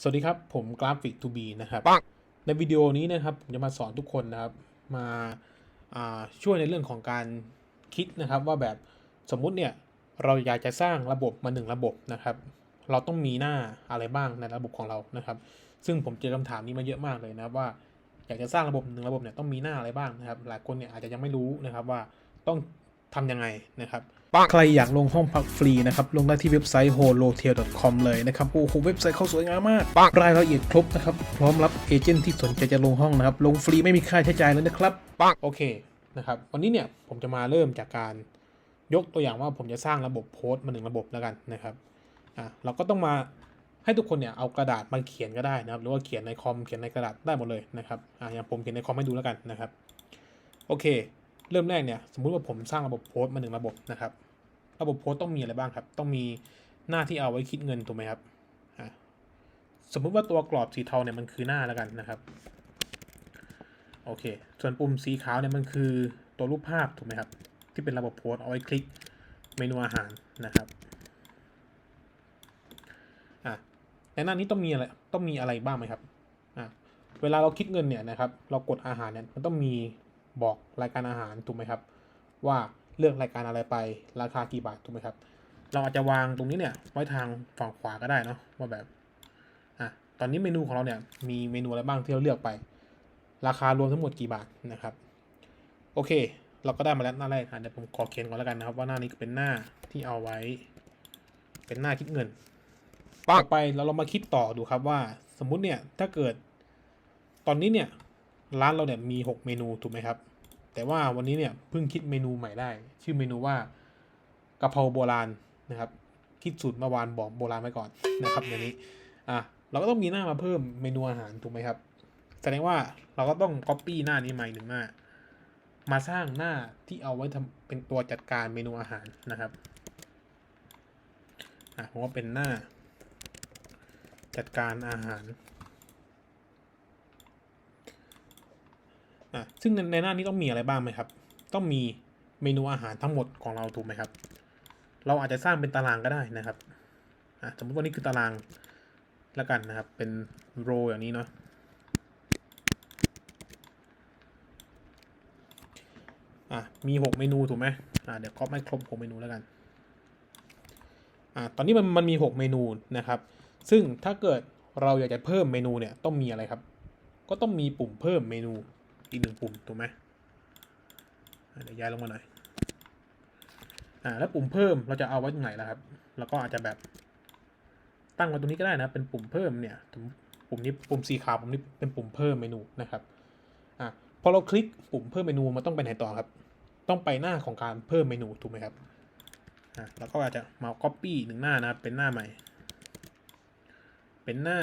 สวัสดีครับ ผมกราฟิก to be นะครับปังในวิดีโอนี้นะครับผมจะมาสอนทุกคนนะครับ มาอ่าช่วยในเรื่องของการคิดนะครับ ว่าแบบสมมุติเนี่ยเราอยากจะสร้างระบบมาหนึ่งระบบนะครับ เราต้องมีหน้าอะไรบ้างในระบบของเรานะครับ ซึ่งผมเจอคำถามนี้มาเยอะมากเลยนะครับว่า อยากจะสร้างระบบหนึ่งระบบเนี่ยต้องมีหน้าอะไรบ้างนะครับ หลายคนเนี่ยอาจจะยังไม่รู้นะครับว่าต้อง ทำยังไงนะครับใครอยากลงห้องพักฟรีนะครับ ลงได้ที่เว็บไซต์ holotel.com เลยนะครับ โอ้โห เว็บไซต์เขาสวยงามมากปังรายละเอียดครบนะครับ พร้อมรับเอเจนต์ที่สนใจจะลงห้องนะครับ ลงฟรีไม่มีค่าใช้จ่ายเลยนะครับปังโอเคนะครับ วันนี้เนี่ยผมจะมาเริ่มจากการยกตัวอย่างว่าผมจะสร้างระบบโพสต์มาหนึ่งระบบแล้วกันนะครับ อะ เราก็ต้องมาให้ทุกคนเนี่ยเอากระดาษมาเขียนก็ได้นะครับ หรือว่าเขียนในคอม เขียนในกระดาษได้หมดเลยนะครับ อะอย่างผมเขียนในคอมให้ดูแล้วกันนะครับ โอเค เริ่มแรกเนี่ยสมมุติว่าผมสร้างระบบโพสต์มาหนึ่งระบบนะครับ ระบบโพสต์ต้องมีอะไรบ้างครับ ต้องมีหน้าที่เอาไว้คิดเงินถูกไหมครับสมมุติว่าตัวกรอบสีเทาเนี่ยมันคือหน้าแล้วกันนะครับโอเค ส่วนปุ่มสีขาวเนี่ยมันคือตัวรูปภาพถูกไหมครับ ที่เป็นระบบโพสต์เอาไว้คลิกเมนูอาหารนะครับอะในหน้านี้ต้องมีอะไรต้องมีอะไรบ้างไหมครับอะเวลาเราคิดเงินเนี่ยนะครับ เรากดอาหารเนี่ยมันต้องมี บอกรายการอาหารถูกไหมครับ ว่าเลือกรายการอะไรไปราคากี่บาทถูกไหมครับ เราอาจจะวางตรงนี้เนี่ยไว้ทางฝั่งขวาก็ได้เนาะว่าแบบอะตอนนี้เมนูของเราเนี่ยมีเมนูอะไรบ้างที่เราเลือกไป ราคารวมทั้งหมดกี่บาทนะครับ โอเค เราก็ได้มาแล้วหน้าแรกอะเดี๋ยวผมขอเขียนก่อนแล้วกันนะครับ ว่าหน้านี้เป็นหน้าที่เอาไว้ เป็นหน้าคิดเงินปังต่อไปเราลองมาคิดต่อดูครับว่า สมมุติเนี่ยถ้าเกิด ตอนนี้เนี่ย ร้านเราเนี่ยมี 6 เมนูถูกไหมครับ แต่ว่าวันนี้เนี่ยเพิ่งคิดเมนูใหม่ได้ ชื่อเมนูว่ากะเพราโบราณนะครับ คิดสูตรเมื่อวานบอกโบราณไว้ก่อนนะครับอย่างนี้อะเราก็ต้องมีหน้ามาเพิ่มเมนูอาหารถูกไหมครับแสดงว่าเราก็ต้อง copy หน้านี้มาอีกหนึ่งหน้ามาสร้างหน้าที่เอาไว้ทำเป็นตัวจัดการเมนูอาหารนะครับอะผมว่าเป็นหน้าจัดการอาหาร อะซึ่งในหน้านี้ต้องมีอะไรบ้างไหมครับ ต้องมีเมนูอาหารทั้งหมดของเราถูกไหมครับ เราอาจจะสร้างเป็นตารางก็ได้นะครับอะสมมติว่านี่คือตารางแล้วกันนะครับ เป็นโรอย่างนี้เนาะอะมีหกเมนูถูกไหมอะเดี๋ยวก๊อปไม่ครบหกเมนูแล้วกันอะตอนนี้มันมันมีหกเมนูนะครับ ซึ่งถ้าเกิดเราอยากจะเพิ่มเมนูเนี่ยต้องมีอะไรครับ ก็ต้องมีปุ่มเพิ่มเมนู อีกหนึ่งปุ่มถูกไหมเดี๋ยวย้ายลงมาหน่อยอ่าแล้วปุ่มเพิ่มเราจะเอาไว้ตรงไหนล่ะครับแล้วก็อาจจะแบบตั้งไว้ตรงนี้ก็ได้นะเป็นปุ่มเพิ่มเนี่ยปุ่มนี้ปุ่มสีขาวปุ่มนี้เป็นปุ่มเพิ่มเมนูนะครับอะพอเราคลิกปุ่มเพิ่มเมนูมันต้องไปไหนต่อครับ ต้องไปหน้าของการเพิ่มเมนูถูกไหมครับอะแล้วก็อาจจะมา copy หนึ่งหน้านะครับเป็นหน้าใหม่ เป็นหน้า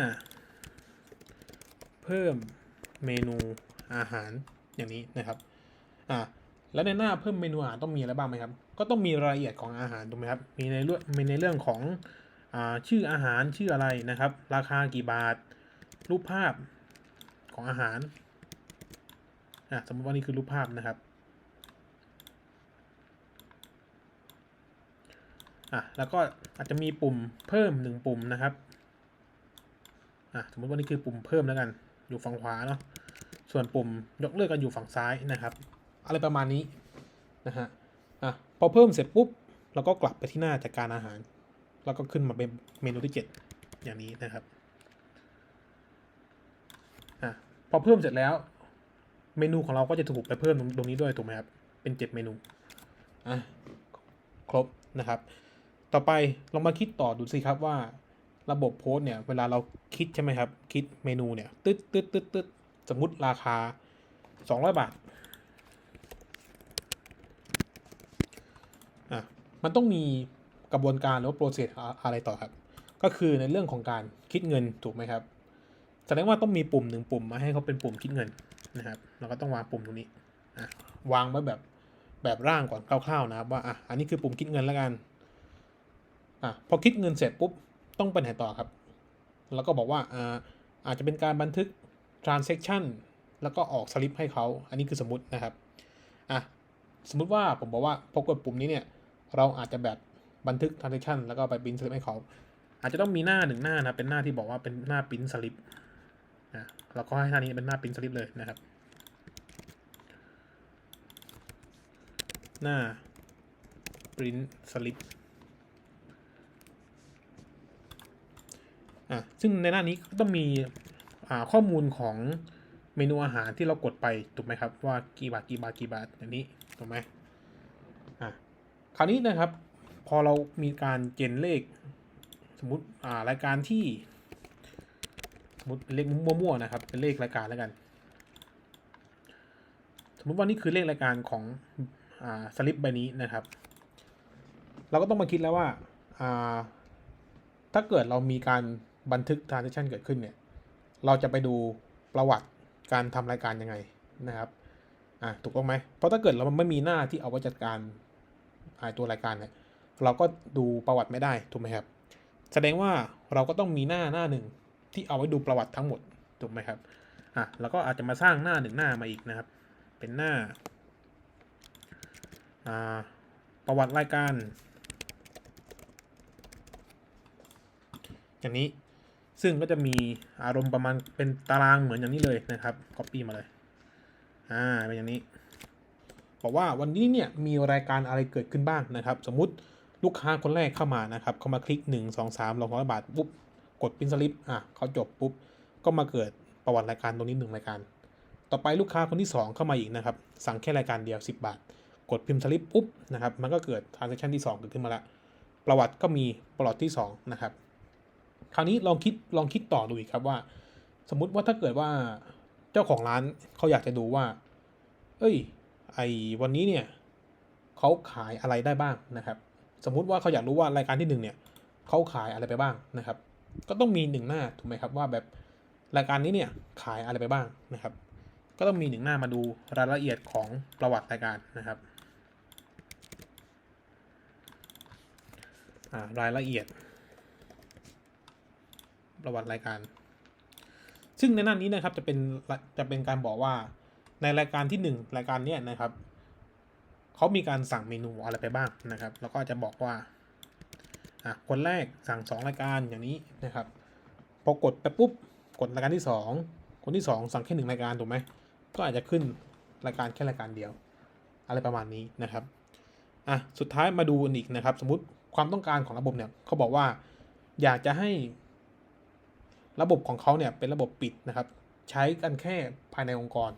เพิ่มเมนู อาหารอย่างนี้นะครับอะแล้วในหน้าเพิ่มเมนูอาหารต้องมีอะไรบ้างไหมครับ ก็ต้องมีรายละเอียดของอาหารถูกไหมครับ มีในเรื่องมีในเรื่องของอ่าชื่ออาหารชื่ออะไรนะครับ ราคากี่บาท รูปภาพของอาหารอะสมมติว่านี่คือรูปภาพนะครับอะแล้วก็อาจจะมีปุ่มเพิ่มหนึ่งปุ่มนะครับอะสมมติว่านี่คือปุ่มเพิ่มแล้วกัน อยู่ฝั่งขวาเนาะ ส่วนปุ่มยกเลิกกันอยู่ฝั่งซ้ายนะครับ อะไรประมาณนี้นะฮะอะพอเพิ่มเสร็จปุ๊บเราก็กลับไปที่หน้าจัดการอาหาร แล้วก็ขึ้นมาเป็นเมนูที่ 7 อย่างนี้นะครับอะพอเพิ่มเสร็จแล้ว เมนูของเราก็จะถูกไปเพิ่มตรงนี้ด้วยถูกไหมครับเป็น 7 เมนูอะครบนะครับ ต่อไปลองมาคิดต่อดูสิครับว่าระบบโพสเนี่ยเวลาเราคิดใช่ไหมครับ คิดเมนูเนี่ยตึ๊ดตึ๊ดตึ๊ดตึ๊ด สมมติราคา 200 บาทอะมันต้องมีกระบวนการหรือว่าโปรเซสอะไรต่อครับ ก็คือในเรื่องของการคิดเงินถูกไหมครับแสดงว่าต้องมีปุ่มหนึ่งปุ่มมาให้เขาเป็นปุ่มคิดเงินนะครับเราก็ต้องวางปุ่มตรงนี้อะวางไว้แบบแบบร่างก่อนคร่าวๆนะครับว่าอะอันนี้คือปุ่มคิดเงินแล้วกันอะพอคิดเงินเสร็จปุ๊บต้องไปไหนต่อครับ แล้วก็บอกว่าอ่าอาจจะเป็นการบันทึก transaction แล้วก็ออกสลิปให้เขา อันนี้คือสมมตินะครับ อะ สมมุติว่าผมบอกว่าพอกดปุ่มนี้เนี่ย เราอาจจะแบบบันทึก transaction แล้วก็ไปบินสลิปให้เขา อาจจะต้องมีหน้าหนึ่งหน้านะ เป็นหน้าที่บอกว่าเป็นหน้าปริ้นสลิปนะเราก็ให้หน้านี้เป็นหน้าปริ้นสลิปเลยนะครับ หน้าปริ้นสลิปอะซึ่งในหน้านี้ก็ต้องมี ข้อมูลของเมนูอาหารที่เรากดไปถูกไหมครับว่ากี่บาทกี่บาทกี่บาทอย่างนี้ถูกไหมอะคราวนี้นะครับ พอเรามีการเจนเลข สมมติอ่ารายการที่สมมติเป็นเลขมั่วๆนะครับเป็นเลขรายการแล้วกัน สมมติว่านี่คือเลขรายการของอ่าสลิปใบนี้นะครับ เราก็ต้องมาคิดแล้วว่าอ่าถ้าเกิดเรามีการบันทึก transaction เกิดขึ้นเนี่ย เราจะไปดูประวัติการทำรายการยังไงนะครับอ่าถูกต้องไหมเพราะถ้าเกิดเราไม่มีหน้าที่เอาไว้จัดการอ่าตัวรายการเนี่ยเราก็ดูประวัติไม่ได้ถูกไหมครับ แสดงว่าเราก็ต้องมีหน้าหน้าหนึ่งที่เอาไว้ดูประวัติทั้งหมดถูกไหมครับอะเราก็อาจจะมาสร้างหน้าหนึ่งหน้ามาอีกนะครับ เป็นหน้าอ่าประวัติรายการอย่างนี้ ซึ่งก็จะมีอารมณ์ประมาณเป็นตารางเหมือนอย่างนี้เลยนะครับ copy มาเลย อ่า เป็นอย่างนี้ บอกว่าวันนี้เนี่ยมีรายการอะไรเกิดขึ้นบ้างนะครับ สมมุติลูกค้าคนแรกเข้ามานะครับ เขามาคลิก 1 2 3 2 0 0บาทปุ๊บ กดพินสลิป อะเขาจบปุ๊บ ก็มาเกิดประวัติรายการตรงนี้หนึ่งรายการ ต่อไปลูกค้าคนที่ 2 เข้ามาอีกนะครับ สั่งแค่รายการเดียว 10 บาท กดพิมพ์สลิปปุ๊บนะครับ มันก็เกิด transaction ที่ 2 เกิดขึ้นมาละ ประวัติก็มีประวัติที่2นะครับ คราวนี้ลองคิดลองคิดต่อดูอีกครับว่า สมมุติว่าถ้าเกิดว่าเจ้าของร้านเขาอยากจะดูว่า เอ้ย ไอวันนี้เนี่ยเขาขายอะไรได้บ้างนะครับ สมมุติว่าเขาอยากรู้ว่ารายการที่หนึ่งเนี่ยเขาขายอะไรไปบ้างนะครับ ก็ต้องมีหนึ่งหน้าถูกไหมครับว่าแบบรายการนี้เนี่ยขายอะไรไปบ้างนะครับ ก็ต้องมีหนึ่งหน้ามาดูรายละเอียดของประวัติรายการนะครับอ่ารายละเอียด ประวัติรายการ ซึ่งในหน้านี้นะครับจะเป็นจะเป็นการบอกว่าในรายการที่ 1 รายการเนี้ยนะครับเขามีการสั่งเมนูอะไรไปบ้างนะครับ แล้วก็จะบอกว่าอะคนแรกสั่ง 2 รายการอย่างนี้นะครับพอกดไปปุ๊บกดรายการที่ 2 คนที่ 2 สั่งแค่หนึ่งรายการถูกไหมก็อาจจะขึ้นรายการแค่รายการเดียว อะไรประมาณนี้นะครับอะสุดท้ายมาดูอีกนะครับ สมมติความต้องการของระบบเนี่ยเขาบอกว่าอยากจะให้ ระบบของเขาเนี่ยเป็นระบบปิดนะครับ ใช้กันแค่ภายในองค์กร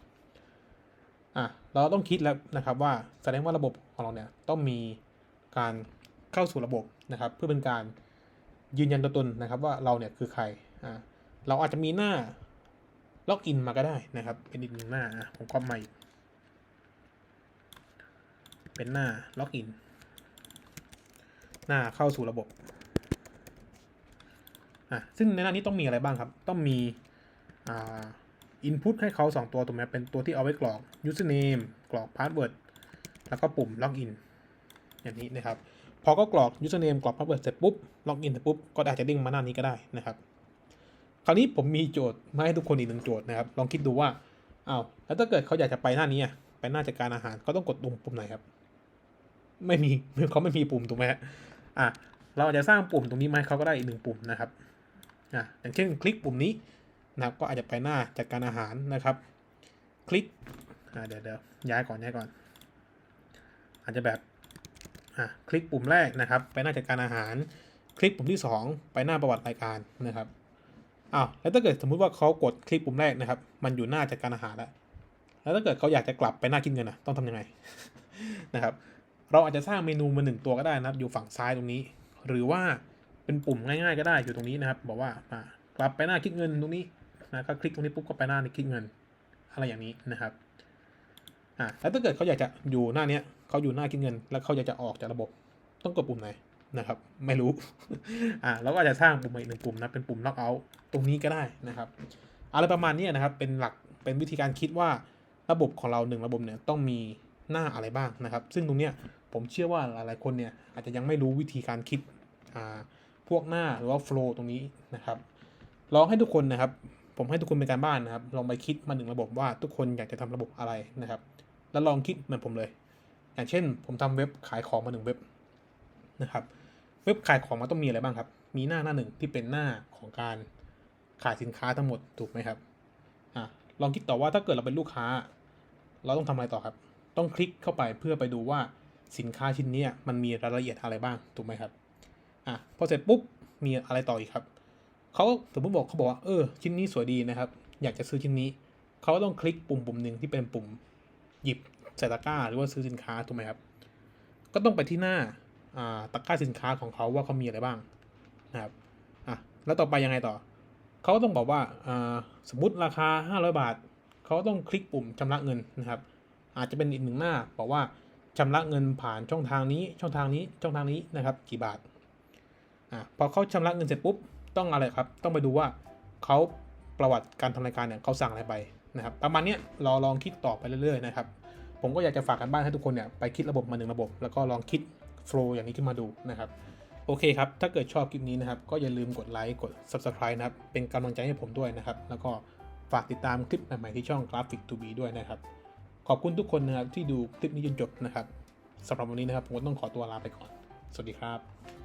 อะเราต้องคิดแล้วนะครับว่าแสดงว่าระบบของเราเนี่ยต้องมีการเข้าสู่ระบบนะครับ เพื่อเป็นการยืนยันตัวตนนะครับว่าเราเนี่ยคือใครอะเราอาจจะมีหน้าล็อกอินมาก็ได้นะครับ เป็นอีกหนึ่งหน้าอะผมก็มาอีกเป็นหน้าล็อกอินหน้าเข้าสู่ระบบ อะซึ่งในหน้านี้ต้องมีอะไรบ้างครับ ต้องมีอ่า input ให้เขา 2 ตัวตรงนี้เป็นตัวที่เอาไว้กรอก username กรอก password แล้วก็ปุ่ม login อย่างนี้นะครับ พอก็กรอก username กรอก password เสร็จปุ๊บ login เสร็จปุ๊บ ก็อาจจะเด้งมาหน้านี้ก็ได้นะครับ คราวนี้ผมมีโจทย์มาให้ทุกคนอีกหนึ่งโจทย์นะครับ ลองคิดดูว่าอ้าวแล้วถ้าเกิดเขาอยากจะไปหน้านี้อะไปหน้าจัดการอาหารเขาต้องกดปุ่มปุ่มไหนครับ ไม่มีเขาไม่มีปุ่มถูกไหมอะเราอาจจะสร้างปุ่มตรงนี้มาให้เขาก็ได้อีกหนึ่งปุ่มนะครับ อะอย่างเช่นคลิกปุ่มนี้นะครับก็อาจจะไปหน้าจัดการอาหารนะครับ คลิกเดี๋ยวเดี๋ยวย้ายก่อนย้ายก่อน อาจจะแบบคลิกปุ่มแรกนะครับ ไปหน้าจัดการอาหาร คลิกปุ่มที่ 2 ไปหน้าประวัติรายการนะครับอ้าวแล้วถ้าเกิดสมมุติว่าเขากดคลิกปุ่มแรกนะครับ มันอยู่หน้าจัดการอาหารแล้วแล้วถ้าเกิดเขาอยากจะกลับไปหน้าคิดเงินนะต้องทำยังไงนะครับ เราอาจจะสร้างเมนูมาหนึ่งตัวก็ได้นะครับ อยู่ฝั่งซ้ายตรงนี้ หรือว่า เป็นปุ่มง่ายๆก็ได้อยู่ตรงนี้นะครับ บอกว่าอ่ากลับไปหน้าคิดเงินตรงนี้นะก็คลิกตรงนี้ปุ๊บก็ไปหน้าในคิดเงิน อะไรอย่างนี้นะครับอ่าแล้วถ้าเกิดเขาอยากจะอยู่หน้าเนี้ยเขาอยู่หน้าคิดเงิน แล้วเขาอยากจะออกจากระบบ ต้องกดปุ่มไหนนะครับ ไม่รู้อ่าเราก็อาจจะสร้างปุ่มอีกหนึ่งปุ่มนะเป็นปุ่ม lock out ตรงนี้ก็ได้นะครับอะไรประมาณนี้นะครับเป็นหลักเป็นวิธีการคิดว่าระบบของเราหนึ่งระบบเนี่ยต้องมีหน้าอะไรบ้างนะครับ ซึ่งตรงเนี้ยผมเชื่อว่าหลายๆคนเนี่ยอาจจะยังไม่รู้วิธีการคิดอ่า พวกหน้าหรือว่า flow ตรงนี้นะครับลองให้ทุกคนนะครับ ผมให้ทุกคนเป็นการบ้านนะครับ ลองไปคิดมาหนึ่งระบบว่าทุกคนอยากจะทำระบบอะไรนะครับ แล้วลองคิดเหมือนผมเลย อย่างเช่น ผมทำเว็บขายของมาหนึ่งเว็บนะครับ เว็บขายของมันต้องมีอะไรบ้างครับ มีหน้าหน้าหนึ่งที่เป็นหน้าของการขายสินค้าทั้งหมดถูกไหมครับอะลองคิดต่อว่าถ้าเกิดเราเป็นลูกค้า เราต้องทำอะไรต่อครับ ต้องคลิกเข้าไปเพื่อไปดูว่าสินค้าชิ้นนี้มันมีรายละเอียดอะไรบ้างถูกไหมครับ อะพอเสร็จปุ๊บมีอะไรต่ออีกครับเขาสมมติบอกเขาบอกว่าเออชิ้นนี้สวยดีนะครับ อยากจะซื้อชิ้นนี้เขาต้องคลิกปุ่มปุ่มหนึ่งที่เป็นปุ่มหยิบใส่ตะกร้า หรือว่าซื้อสินค้าถูกไหมครับ ก็ต้องไปที่หน้าอ่าตะกร้าสินค้าของเขาว่าเขามีอะไรบ้างนะครับอะแล้วต่อไปยังไงต่อเขาก็ต้องบอกว่าอ่าสมมติราคา 500 บาทเขาต้องคลิกปุ่มชำระเงินนะครับ อาจจะเป็นอีกหนึ่งหน้าบอกว่าชำระเงินผ่านช่องทางนี้ช่องทางนี้ช่องทางนี้นะครับ กี่บาท อะพอเขาชำระเงินเสร็จปุ๊บต้องอะไรครับ ต้องไปดูว่าเขาประวัติการทำรายการเนี่ยเขาสั่งอะไรไปนะครับ ประมาณนี้เราลองคิดต่อไปเรื่อยๆนะครับ ผมก็อยากจะฝากกันบ้านให้ทุกคนเนี่ยไปคิดระบบมาหนึ่งระบบ แล้วก็ลองคิดโฟล์อย่างนี้ขึ้นมาดูนะครับโอเคครับ ถ้าเกิดชอบคลิปนี้นะครับ ก็อย่าลืมกดไลค์กด Subscribe นะครับ เป็นกำลังใจให้ผมด้วยนะครับ แล้วก็ฝากติดตามคลิปใหม่ๆที่ช่อง Graphic to be ด้วยนะครับ ขอบคุณทุกคนนะครับที่ดูคลิปนี้จนจบนะครับสำหรับวันนี้นะครับ ผมต้องขอตัวลาไปก่อน สวัสดีครับ